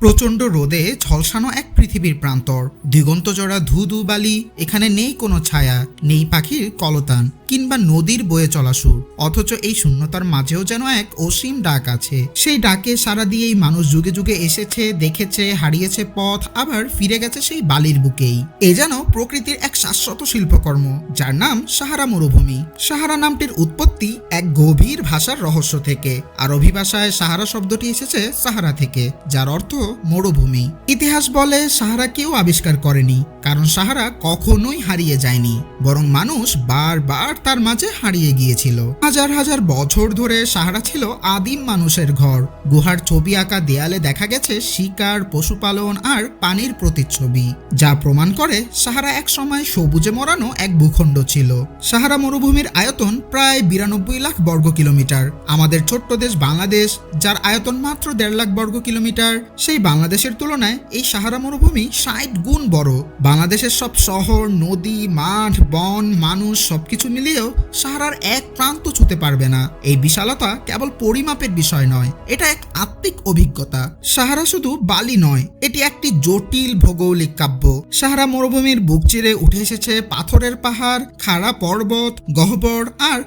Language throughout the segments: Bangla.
প্রচণ্ড রোদে ঝলসানো এক পৃথিবীর প্রান্তর। দিগন্তজোড়া ধু ধু বালি, এখানে নেই কোনো ছায়া, নেই পাখির কলতান, কিংবা নদীর বয়ে চলা সুর। অথচ এই শূন্যতার মাঝেও যেন এক অসীম ডাক আছে। সেই ডাকে সারা দিয়েই মানুষ যুগে যুগে এসেছে, দেখেছে, হারিয়েছে পথ, আবার ফিরে গেছে সেই বালির বুকেই। এ যেন প্রকৃতির এক শাশ্বত শিল্পকর্ম, যার নাম সাহারা মরুভূমি। সাহারা নামটির উৎপত্তি এক গভীর ভাষার রহস্য থেকে। আর অভিভাষায় সাহারা শব্দটি এসেছে সাহারা থেকে, যার অর্থ মরুভূমি। ইতিহাস বলে সাহারা কেউ আবিষ্কার করেনি। কারণ সাহারা কখনোই হারিয়ে যায়নি, বরং মানুষ বারবার তার মাঝে হারিয়ে গিয়েছিল। হাজার হাজার বছর ধরে সাহারা ছিল আদিম মানুষের ঘর। গুহার ছবি আঁকা দেয়ালে দেখা গেছে শিকার, পশুপালন আর পানির প্রতিচ্ছবি, যা প্রমাণ করে সাহারা এক সময় সবুজে মরানো এক ভূখণ্ড ছিল। সাহারা মরুভূমির আয়তন প্রায় বিরানব্বই লাখ বর্গ কিলোমিটার। আমাদের ছোট্ট দেশ বাংলাদেশ, যার আয়তন মাত্র দেড় লাখ বর্গ কিলোমিটার, সেই বাংলাদেশের তুলনায় এই সাহারা মরুভূমি ষাট গুণ বড়। বাংলাদেশের সব শহর, নদী, মাঠ, বন, মানুষ সবকিছু মিলিয়েও সাহারার এক প্রান্ত ছুতে পারবে না। এই বিশালতা কেবল পরিমাপের বিষয় নয়, এটা এক আত্মিক অভিজ্ঞতা। সাহারা শুধু বালি নয়, এটি একটি জটিল ভৌগোলিক কাব্য। সাহারা মরুভূমির বুক চিরে উঠে এসেছে পাথরের পাহাড়, খাড়া পর্বত, গহ্বর আর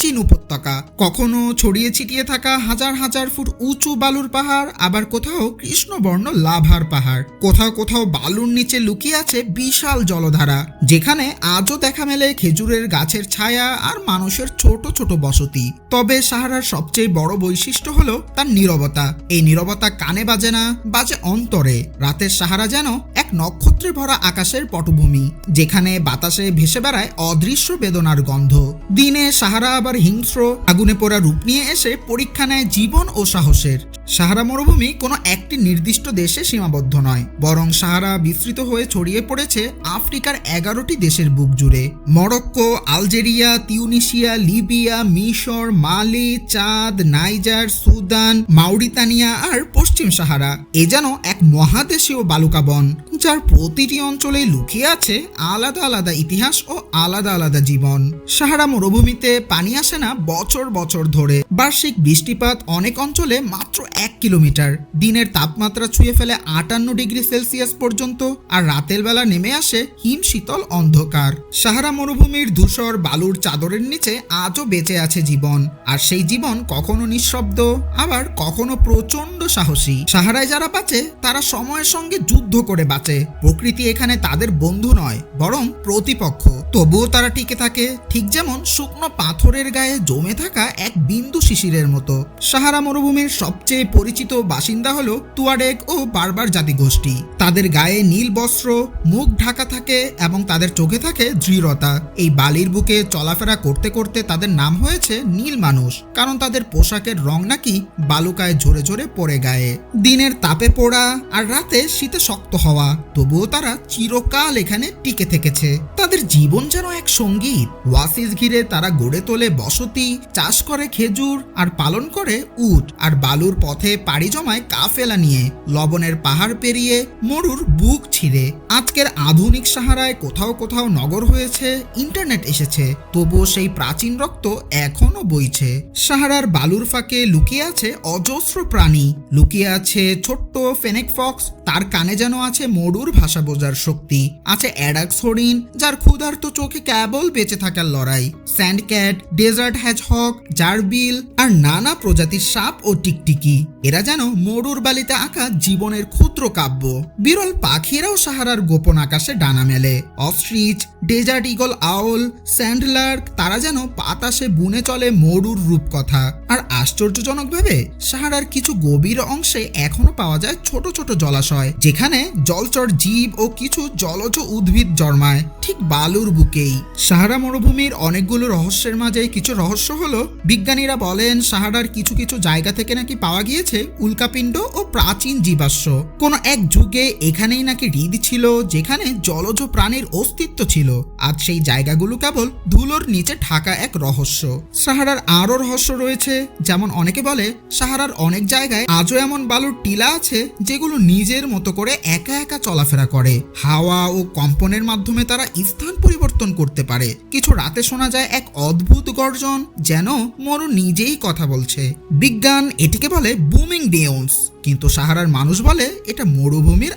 প্রাচীন উপত্যকা। কখনো ছড়িয়ে ছিটিয়ে থাকা হাজার হাজার ফুট উঁচু বালুর পাহাড়, আবার কোথাও কৃষ্ণবর্ণ লাভার পাহাড়। কোথাও কোথাও বালুর নিচে লুকিয়ে আছে বিশাল জলধারা, যেখানে আজও দেখা মেলে খেজুরের গাছের ছায়া আর মানুষের ছোট ছোট বসতি। তবে সাহারার সবচেয়ে বড় বৈশিষ্ট্য হলো তার নীরবতা। এই নীরবতা কানে বাজে না, বাজে অন্তরে। রাতের সাহারা যেন নক্ষত্রে ভরা আকাশের পটভূমি, যেখানে বাতাসে ভেসে বেড়ায় অদৃশ্য বেদনার গন্ধ। দিনে সাহারা আবার হিংস্র, আগুনে পোড়া রূপ নিয়ে এসে পরীক্ষা নেয় জীবন ও সাহসের। সাহারা মরুভূমি কোনো একটি নির্দিষ্ট দেশে সীমাবদ্ধ নয়, বরং সাহারা বিস্তৃত হয়ে ছড়িয়ে পড়েছে আফ্রিকার এগারোটি দেশের বুক জুড়ে। মরক্কো, আলজেরিয়া তিউনিশিয়া লিবিয়া, মিশর, মালি, চাঁদ, নাইজার, সুদান, মাউরিতানিয়া আর পশ্চিম সাহারা। এ যেন এক মহাদেশীয় বালুকা বন, যার প্রতিটি অঞ্চলে লুকিয়ে আছে আলাদা আলাদা ইতিহাস ও আলাদা আলাদা জীবন। সাহারা মরুভূমিতে পানি আসে না বছর বছর ধরে। বার্ষিক বৃষ্টিপাত অনেক অঞ্চলে মাত্র এক কিলোমিটার। দিনের তাপমাত্রা ছুঁয়ে ফেলে আটান্ন ডিগ্রি সেলসিয়াস পর্যন্ত আর রাতের বেলা নেমে আসে হিম শীতল অন্ধকার। সাহারা মরুভূমির ধূসর বালুর চাদরের নিচে আজও বেঁচে আছে জীবন। আর সেই জীবন কখনো নিঃশব্দ, আবার কখনো প্রচণ্ড সাহসী। সাহারায় যারা বাঁচে, তারা সময়ের সঙ্গে যুদ্ধ করে বাঁচে। প্রকৃতি এখানে তাদের বন্ধু নয়, বরং প্রতিপক্ষ। তবুও তারা টিকে থাকে, ঠিক যেমন শুকনো পাথরের গায়ে জমে থাকা এক বিন্দু শিশিরের মতো। সাহারা মরুভূমির সবচেয়ে পরিচিত বাসিন্দা হলো তুয়ারেগ ও বারবার জাতিগোষ্ঠী। তাদের গায়ে নীল বস্ত্র, মুখ ঢাকা থাকে এবং তাদের চোখে থাকে দৃঢ়তা। এই বালির বুকে চলাফেরা করতে করতে তাদের নাম হয়েছে নীল মানুষ, কারণ তাদের পোশাকের রং নাকি বালুকায় ঝরে ঝরে পড়ে গায়ে। দিনের তাপে পোড়া আর রাতে শীতে শক্ত হওয়া, তবুও তারা চিরকাল এখানে টিকে থেকেছে। তাদের জীবন যেন এক সংগীত। ওয়াসিস ঘিরে তারা গড়ে তোলে বসতি, চাষ করে খেজুর আর পালন করে উট। আর বালুর পথে পাড়ি জমায় কাফেলা নিয়ে। লবণের পাহাড় পেরিয়ে মরুর বুক ছিঁড়ে। আজকের আধুনিক সাহারায় কোথাও কোথাও নগর হয়েছে, ইন্টারনেট এসেছে। তবুও সেই প্রাচীন রক্ত এখনও বইছে। সাহারার বালুর ফাঁকে লুকিয়ে আছে অজস্র প্রাণী। লুকিয়ে আছে ছোট্ট ফেনেক ফক্স, তার কানে যেন আছে মরুর ভাষা বোঝার শক্তি। আছে অ্যাডাক্স হরিণ, যার ক্ষুধার্ত চোখে কেবল বেঁচে থাকার লড়াই। Sand cat desert hedgehog gerbil আর নানা প্রজাতির সাপ ও টিকটিকি। এরা যেন মরুর বালিতে আঁকা জীবনের ক্ষুদ্র কাব্য। বিরল পাখিরাও সাহারার গোপন আকাশে ডানা মেলে। Ostrich, desert eagle, owl, sandlark, তারা যেন বাতাসে বুনে চলে মরুর রূপকথা। আর আশ্চর্যজনকভাবে সাহারার কিছু গভীর অংশে এখনও পাওয়া যায় ছোট ছোট জলাশয়, যেখানে জলচর জীব ও কিছু জলজ উদ্ভিদ জন্মায়। ঠিক বালুর বুকেই। সাহারা মরুভূমির অনেকগুলো রহস্যের মাঝে কিছু রহস্য হলো, বিজ্ঞানীরা বলেন সাহারার কিছু কিছু জায়গা থেকে নাকি পাওয়া গিয়েছে উল্কাপিণ্ড ও প্রাচীন জীবাশ্ম। কোন এক যুগে এখানেই নাকি হৃদ ছিল, যেখানে জলজ প্রাণীর অস্তিত্ব ছিল। আর সেই জায়গাগুলো কেবল ধুলোর নিচে ঢাকা এক রহস্য। সাহারার আরও রহস্য রয়েছে, যেমন অনেকে বলে, সাহারার অনেক জায়গায় আজও এমন বালুর টিলা আছে, যেগুলো নিজের মতো করে একা একা চলাফেরা করে। হাওয়া ও কম্পনের মাধ্যমে তারা স্থান পরিবর্তন করতে পারে। কিছু রাতে শোনা যায় এক অদ্ভুত গর্জন, যেন মরু নিজেই কথা বলছে। বিজ্ঞান এটিকে বলে বুমিং ডেউন্স কিন্তু সাহারার মানুষ বলে এটা মরুভূমির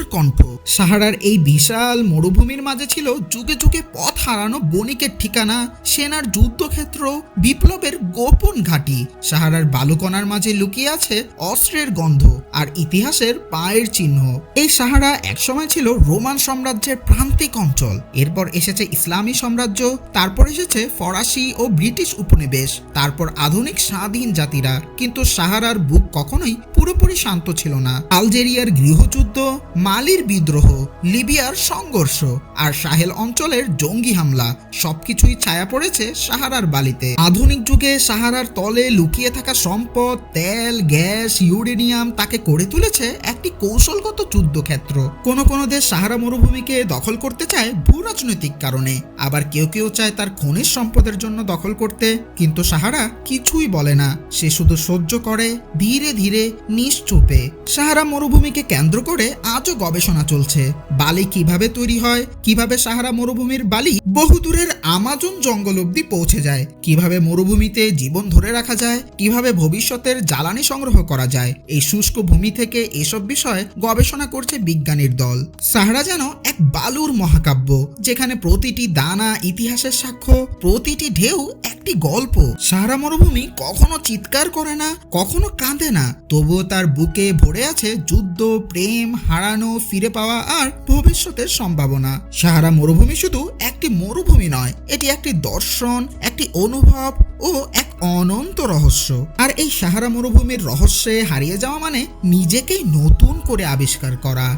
আত্মার কণ্ঠ। সাহারার এই বিশাল মরুভূমির মাঝে ছিল যুগে যুগে পথ হারানো বণিকের ঠিকানা, সেনার যুদ্ধক্ষেত্র, বিপ্লবের গোপন ঘাঁটি। সাহারার বালুকণার মাঝে লুকিয়ে আছে অস্ত্রের গন্ধ আর ইতিহাসের পায়ের চিহ্ন। এই সাহারা একসময় ছিল রোমান সাম্রাজ্যের প্রান্তিক অঞ্চল। এরপর এসেছে ইসলামী সাম্রাজ্য, তারপর এসেছে ফরাসি ও ব্রিটিশ উপনিবেশ, তারপর আধুনিক স্বাধীন জাতিরা। কিন্তু সাহারার বুক কখনোই পুরোপুরি শান্ত ছিল না। আলজেরিয়ার গৃহযুদ্ধ, মালির বিদ্রোহ, লিবিয়ার সংঘর্ষ আর সাহেল অঞ্চলের জঙ্গি হামলা, সবকিছুই ছায়া পড়েছে সাহারার বালিতে। আধুনিক যুগে সাহারার তলে লুকিয়ে থাকা সম্পদ, তেল, গ্যাস, ইউরেনিয়াম তাকে করে তুলেছে একটি কৌশলগত যুদ্ধক্ষেত্র। কোন কোন দেশ সাহারা মরুভূমিকে দখল করতে চায় ভূ রাজনৈতিক কারণে। আবার কেউ কেউ চায় তার খনিজ সম্পদের জন্য দখল করতে। কিন্তু সাহারা কিছুই বলে না। সে শুধু সহ্য করে, ধীরে ধীরে নিশ্চুপে সাহারা মরুভূমিকে কেন্দ্র করে আজও গবেষণা চলছে। বালি কীভাবে তৈরি হয়? কীভাবে সাহারা মরুভূমির বালি বহুদূরের আমাজন জঙ্গল অব্দি পৌঁছে যায়? কীভাবে মরুভূমিতে জীবন ধরে রাখা যায়? কীভাবে ভবিষ্যতের জ্বালানি সংগ্রহ করা যায়? এই শুষ্ক ভূমি থেকে এসব বিষয়ে গবেষণা করছে বিজ্ঞানীর দল। সাহারা যেন এক বালুর মহাকাব্য, যেখানে প্রতিটি দানা ইতিহাসের সাক্ষ্য, প্রতিটি ঢেউ একটি গল্প। সাহারা মরুভূমি কখনো চিৎকার করে না, কখনো কাঁদে না, তবুও তার বুকে ভরে আছে যুদ্ধ, প্রেম, হারানো, ফিরে পাওয়া আর ভবিষ্যতের সম্ভাবনা। সাহারা মরুভূমি শুধু একটি মরুভূমি নয়, এটি একটি দর্শন, একটি অনুভব ও এক অনন্ত রহস্য। আর এই সাহারা মরুভূমির রহস্যে হারিয়ে যাওয়া মানে নিজেকেই নতুন করে আবিষ্কার করা।